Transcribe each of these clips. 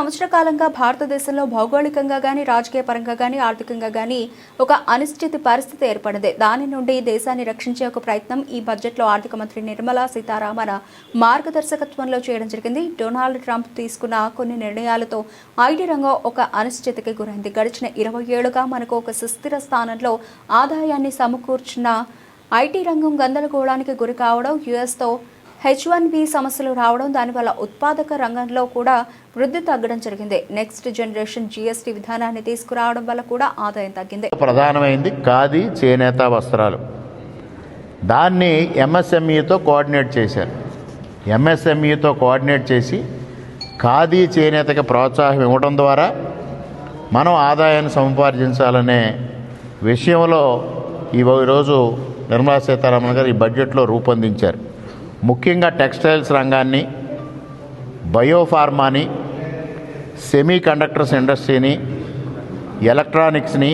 సంవత్సర కాలంగా భారతదేశంలో భౌగోళికంగా కానీ రాజకీయ పరంగా కానీ ఆర్థికంగా కానీ ఒక అనిశ్చిత పరిస్థితి ఏర్పడింది. దాని నుండి దేశాన్ని రక్షించే ఒక ప్రయత్నం ఈ బడ్జెట్లో ఆర్థిక మంత్రి నిర్మలా సీతారామన్ మార్గదర్శకత్వంలో చేయడం జరిగింది. డొనాల్డ్ ట్రంప్ తీసుకున్న కొన్ని నిర్ణయాలతో ఐటీ రంగం ఒక అనిశ్చితకి గురైంది. గడిచిన ఇరవై ఏళ్ళుగా మనకు ఒక సుస్థిర స్థానంలో ఆదాయాన్ని సమకూర్చున్న ఐటీ రంగం గందరగోళానికి గురి కావడం యుఎస్తో హెచ్ వన్ బి సమస్యలు రావడం దానివల్ల ఉత్పాదక రంగంలో కూడా వృద్ధి తగ్గడం జరిగింది. నెక్స్ట్ జనరేషన్ జీఎస్టీ విధానాన్ని తీసుకురావడం వల్ల కూడా ఆదాయం తగ్గింది. ప్రధానమైంది ఖాదీ చేనేత వస్త్రాలు. దాన్ని ఎంఎస్ఎంఈతో కోఆర్డినేట్ చేశారు. ఎంఎస్ఎంఈతో కోఆర్డినేట్ చేసి ఖాదీ చేనేతకి ప్రోత్సాహం ఇవ్వడం ద్వారా మనం ఆదాయాన్ని సముపార్జించాలనే విషయంలో ఈ రోజు నిర్మలా సీతారామన్ గారు ఈ బడ్జెట్లో రూపొందించారు. ముఖ్యంగా టెక్స్టైల్స్ రంగాన్ని బయోఫార్మాని సెమీ కండక్టర్స్ ఇండస్ట్రీని ఎలక్ట్రానిక్స్ని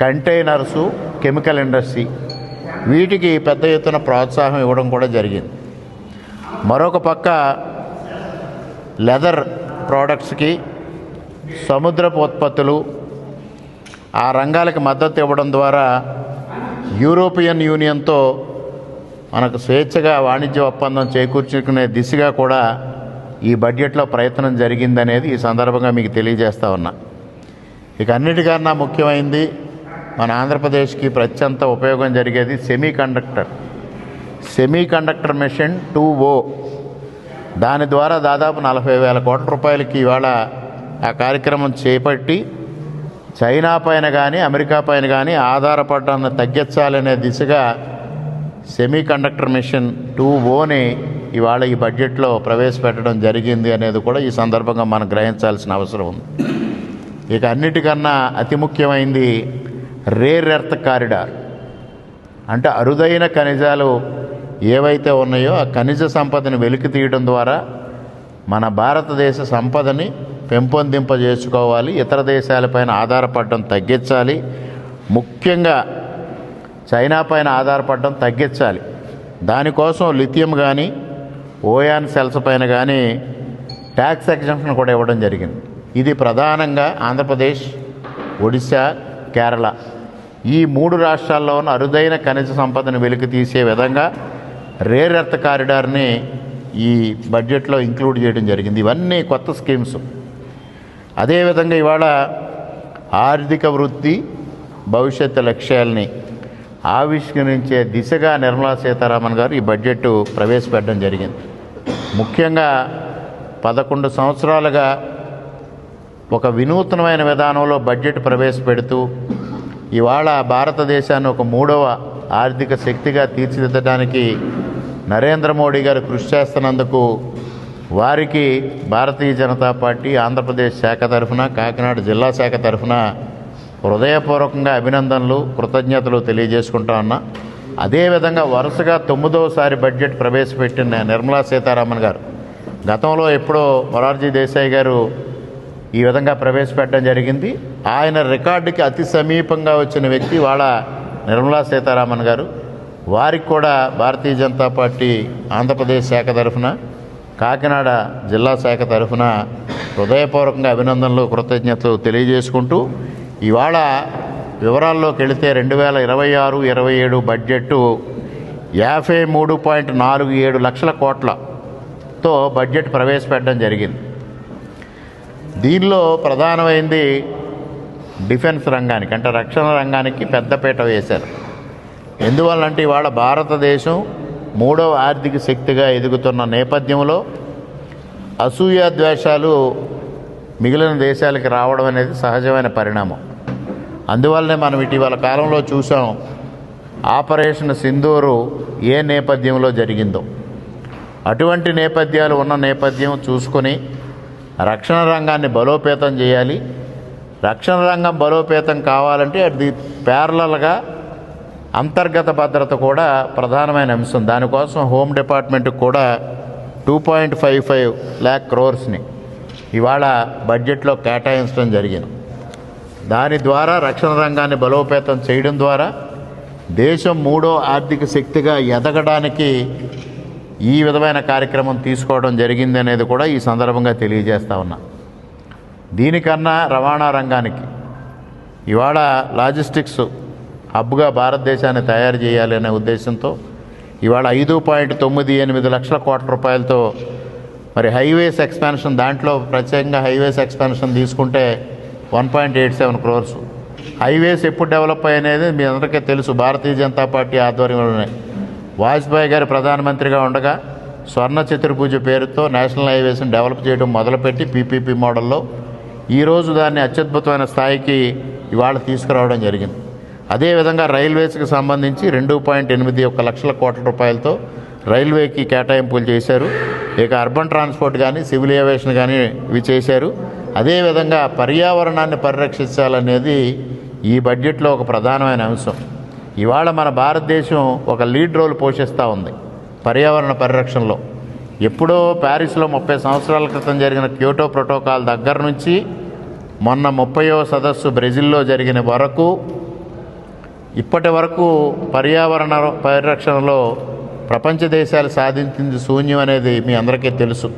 కంటైనర్సు కెమికల్ ఇండస్ట్రీ. వీటికి పెద్ద ఎత్తున ప్రోత్సాహం ఇవ్వడం కూడా జరిగింది. మరొక పక్క లెదర్ ప్రోడక్ట్స్కి సముద్రపు ఉత్పత్తులు ఆ రంగాలకు మద్దతు ఇవ్వడం ద్వారా యూరోపియన్ యూనియన్తో మనకు స్వేచ్ఛగా వాణిజ్య ఒప్పందం చేకూర్చుకునే దిశగా కూడా ఈ బడ్జెట్లో ప్రయత్నం జరిగిందనేది ఈ సందర్భంగా మీకు తెలియజేస్తా ఉన్నా. ఇక అన్నిటికన్నా ముఖ్యమైంది మన ఆంధ్రప్రదేశ్కి ప్రత్యంత ఉపయోగం జరిగేది semiconductor semiconductor machine two O. దాని ద్వారా దాదాపు నలభై వేల కోట్ల రూపాయలకి ఇవాళ ఆ కార్యక్రమం చేపట్టి చైనా పైన కానీ అమెరికా పైన కానీ ఆధారపడ్డాన్ని తగ్గించాలనే దిశగా సెమీ కండక్టర్ మిషన్ టూ ఓని ఇవాళ ఈ బడ్జెట్లో ప్రవేశపెట్టడం జరిగింది అనేది కూడా ఈ సందర్భంగా మనం గ్రహించాల్సిన అవసరం ఉంది. ఇక అన్నిటికన్నా అతి ముఖ్యమైంది రేర్ ఎర్త్ కారిడార్ అంటే అరుదైన ఖనిజాలు ఏవైతే ఉన్నాయో ఆ ఖనిజ సంపదని వెలికి తీయడం ద్వారా మన భారతదేశ సంపదని పెంపొందింపజేసుకోవాలి ఇతర దేశాలపైన ఆధారపడడం తగ్గించాలి. ముఖ్యంగా చైనా పైన ఆధారపడడం తగ్గించాలి. దానికోసం లిథియం కానీ ఓయాన్ సెల్స్ పైన కానీ ట్యాక్స్ ఎగ్జంప్షన్ కూడా ఇవ్వడం జరిగింది. ఇది ప్రధానంగా ఆంధ్రప్రదేశ్ ఒడిశా కేరళ. ఈ మూడు రాష్ట్రాల్లో ఉన్న అరుదైన ఖనిజ సంపదను వెలికి తీసే విధంగా రేర్ ఎర్త్ కారిడార్ని ఈ బడ్జెట్లో ఇంక్లూడ్ చేయడం జరిగింది. ఇవన్నీ కొత్త స్కీమ్స్. అదేవిధంగా ఇవాళ ఆర్థిక వృద్ధి భవిష్యత్తు లక్ష్యాలని ఆవిష్కరించే దిశగా నిర్మలా సీతారామన్ గారు ఈ బడ్జెట్ ప్రవేశపెట్టడం జరిగింది. ముఖ్యంగా పదకొండు సంవత్సరాలుగా ఒక వినూత్నమైన విధానంలో బడ్జెట్ ప్రవేశపెడుతూ ఇవాళ భారతదేశాన్ని ఒక మూడవ ఆర్థిక శక్తిగా తీర్చిదిద్దడానికి నరేంద్ర మోడీ గారు కృషి చేస్తున్నందుకు వారికి భారతీయ జనతా పార్టీ ఆంధ్రప్రదేశ్ శాఖ తరఫున కాకినాడ జిల్లా శాఖ తరఫున హృదయపూర్వకంగా అభినందనలు కృతజ్ఞతలు తెలియజేసుకుంటా ఉన్నా అదేవిధంగా వరుసగా తొమ్మిదవసారి బడ్జెట్ ప్రవేశపెట్టిన నిర్మలా సీతారామన్ గారు గతంలో ఎప్పుడో మొరార్జీ దేశాయ్ గారు ఈ విధంగా ప్రవేశపెట్టడం జరిగింది. ఆయన రికార్డుకి అతి సమీపంగా వచ్చిన వ్యక్తి వాళ్ళ నిర్మలా సీతారామన్ గారు. వారికి కూడా భారతీయ జనతా పార్టీ ఆంధ్రప్రదేశ్ శాఖ తరఫున కాకినాడ జిల్లా శాఖ తరఫున హృదయపూర్వకంగా అభినందనలు కృతజ్ఞతలు తెలియజేసుకుంటూ ఇవాళ వివరాల్లోకి వెళితే రెండు వేల ఇరవై ఆరు ఇరవై ఏడు బడ్జెట్టు యాభై మూడు పాయింట్ నాలుగు ఏడు లక్షల కోట్లతో బడ్జెట్ ప్రవేశపెట్టడం జరిగింది. దీనిలో ప్రధానమైంది డిఫెన్స్ రంగానికి అంటే రక్షణ రంగానికి పెద్దపీట వేశారు. ఎందువల్లంటే ఇవాళ భారతదేశం మూడవ ఆర్థిక శక్తిగా ఎదుగుతున్న నేపథ్యంలో అసూయ ద్వేషాలు మిగిలిన దేశాలకి రావడం అనేది సహజమైన పరిణామం. అందువల్లనే మనం ఇటీవల కాలంలో చూసాం ఆపరేషన్ సింధూరు ఏ నేపథ్యంలో జరిగిందో. అటువంటి నేపథ్యాలు ఉన్న నేపథ్యం చూసుకొని రక్షణ రంగాన్ని బలోపేతం చేయాలి. రక్షణ రంగం బలోపేతం కావాలంటే అది ప్యారలల్గా అంతర్గత భద్రత కూడా ప్రధానమైన అంశం. దానికోసం హోమ్ డిపార్ట్మెంట్కి కూడా two point five five lakh క్రోర్స్ని ఇవాళ బడ్జెట్లో కేటాయించడం జరిగింది. దాని ద్వారా రక్షణ రంగాన్ని బలోపేతం చేయడం ద్వారా దేశం మూడో ఆర్థిక శక్తిగా ఎదగడానికి ఈ విధమైన కార్యక్రమం తీసుకోవడం జరిగింది అనేది కూడా ఈ సందర్భంగా తెలియజేస్తా ఉన్నా. దీనికన్నా రవాణా రంగానికి ఇవాళ లాజిస్టిక్స్ హబ్గా భారతదేశాన్ని తయారు చేయాలి అనే ఉద్దేశంతో ఇవాళ ఐదు పాయింట్ తొమ్మిది ఎనిమిది లక్షల కోట్ల రూపాయలతో మరి హైవేస్ ఎక్స్పాన్షన్ దాంట్లో ప్రత్యేకంగా హైవేస్ ఎక్స్పాన్షన్ తీసుకుంటే one point eight seven crores. Highways ఎప్పుడు డెవలప్ అయ్యనేది మీ అందరికీ తెలుసు. భారతీయ జనతా పార్టీ ఆధ్వర్యంలోనే. వాజ్పేయి గారు ప్రధానమంత్రిగా ఉండగా స్వర్ణ చతుర్భుజ పేరుతో నేషనల్ హైవేస్ని డెవలప్ చేయడం మొదలుపెట్టి పీపీపీ మోడల్లో ఈరోజు దాన్ని అత్యద్భుతమైన స్థాయికి ఇవాళ తీసుకురావడం జరిగింది. అదేవిధంగా రైల్వేస్కి సంబంధించి రెండు పాయింట్ ఎనిమిది ఒక లక్షల కోట్ల రూపాయలతో రైల్వేకి కేటాయింపులు చేశారు. ఇక అర్బన్ ట్రాన్స్పోర్ట్ కానీ సివిల్ ఏవియేషన్ కానీ ఇవి చేశారు. అదేవిధంగా పర్యావరణాన్ని పరిరక్షించాలనేది ఈ బడ్జెట్లో ఒక ప్రధానమైన అంశం. ఇవాళ మన భారతదేశం ఒక లీడ్ రోల్ పోషిస్తూ ఉంది పర్యావరణ పరిరక్షణలో. ఎప్పుడో ప్యారిస్లో ముప్పై సంవత్సరాల క్రితం జరిగిన క్యోటో ప్రోటోకాల్ దగ్గర నుంచి మొన్న ముప్పయో సదస్సు బ్రెజిల్లో జరిగిన వరకు ఇప్పటి వరకు పర్యావరణ పరిరక్షణలో ప్రపంచ దేశాలు సాధించింది శూన్యం అనేది మీ అందరికీ తెలుసు.